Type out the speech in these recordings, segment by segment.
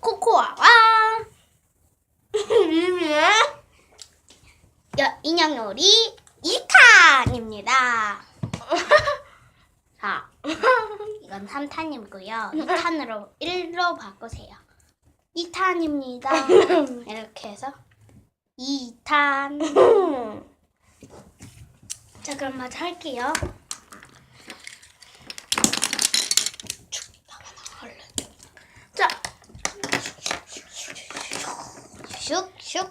코코아와 여- 인형놀이 2탄입니다. 자, 이건 3탄이고요. 2탄으로 1로 바꾸세요. 2탄입니다. 이렇게 해서 2탄. 자, 그럼 먼저 할게요. 자 슉, 슉,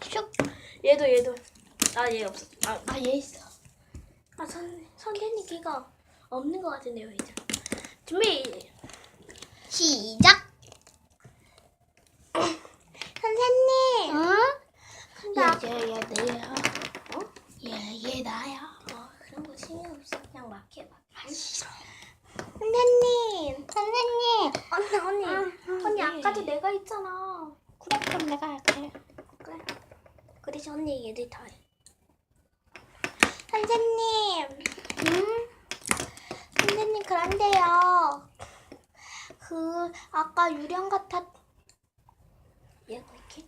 슉. 얘도 얘도 아 얘 없어 아, 아, 얘 있어. 아 선, 선생님 걔가 없는 것 같은데요 이제 준비 시작. 선생님 응? 나- 얘, 얘, 얘, 얘야. 어? 얘, 얘 나야. 어, 그런 거 신경 없이 그냥 막 해봐 아, 싫어. 선생님 선생님. 언니 언니 아, 언니 네. 아까도 내가 있잖아 그럼 내가 할게. 그래 그래서 언니 얘들 다 해 선생님 응? 선생님 그런데요 그 아까 유령 같았 얘가 이렇게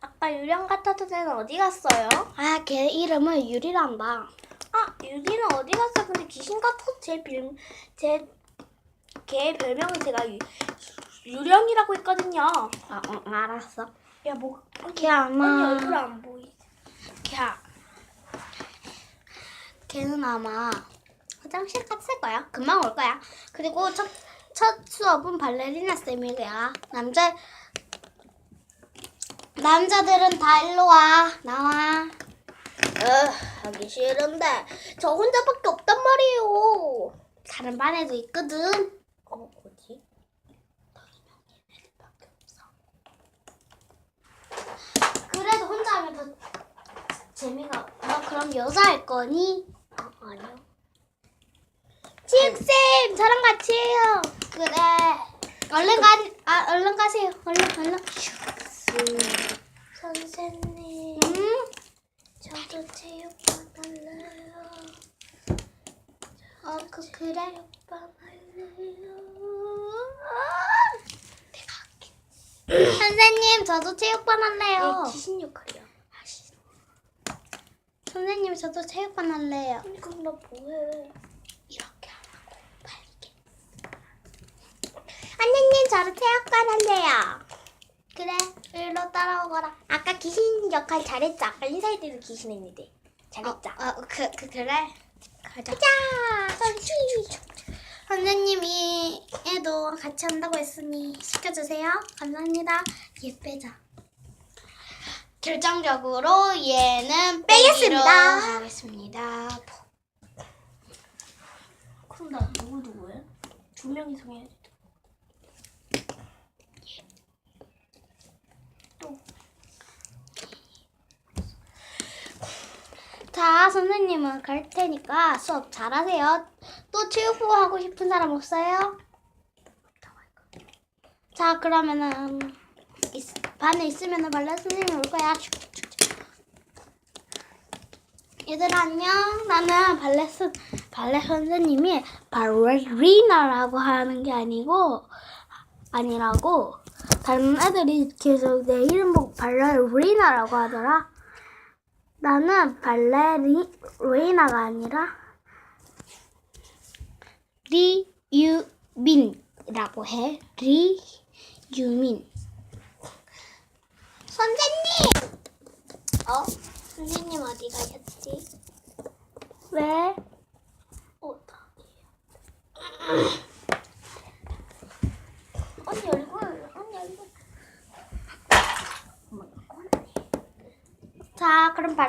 아까 유령 같았던 애는 어디 갔어요? 아, 걔 이름은 유리란다. 아 유리는 어디 갔어? 근데 귀신 같아서 제 별 제 걔 별명은 제가 유, 유령이라고 했거든요. 아, 응, 알았어. 야 뭐 걔 언니 아마, 얼굴 안 보이지? 걔, 걔는 아마 화장실 갔을 거야. 금방 올 거야. 그리고 첫, 첫 수업은 발레리나 쌤이야. 남자, 남자들은 다 일로 와. 나와. 어 하기 싫은데 저 혼자밖에 없단 말이에요. 다른 반에도 있거든. 어 어디? 그래도 혼자 하면 더 재미가. 너 그럼 여자 할 거니? 아 아니요. 지육쌤 저랑 같이 해요. 그래. 얼른 가, 아, 얼른 가세요. 얼른, 얼른. 선생님 음? 저도 체육관 할래요. 어, 그, 그래. 내가 할게. 선생님, 저도 체육관 할래요. 이 귀신 역할이야. 저도 체육관 할래요. 그럼 나 뭐해? 이렇게 하라고. 빨리. 선생님 저도 체육관 할래요. 그래, 일로 따라오거라. 아까 귀신 역할 잘했죠? 아까 인사할 때도 귀신 했는데 잘했죠? 어, 어, 그, 그, 그래. 가자. 자, 선생님. 선생님이 애도 같이 한다고 했으니 시켜주세요. 감사합니다. 얘 빼자. 결정적으로 얘는 빼겠습니다. 하겠습니다. 그럼 나 누구 누구해? 두 명이서 해야 돼. 자, 선생님은 갈 테니까 수업 잘하세요. 또 체육부 하고 싶은 사람 없어요? 자, 그러면은 있- 반에 있으면은 발레 선생님이 올 거야. 얘들아 안녕. 나는 발레 선 발레 선생님이 발레리나라고 하는 게 아니고 아니라고 다른 애들이 계속 내 이름 보고 발레리나라고 하더라. 나는 발레리나가 아니라 리유민이라고 해. 리유민. 선생님! 어? 선생님 어디 가셨지? 왜? 어, 다. 언니 얼굴, 언니 얼굴. 자, 그럼 발레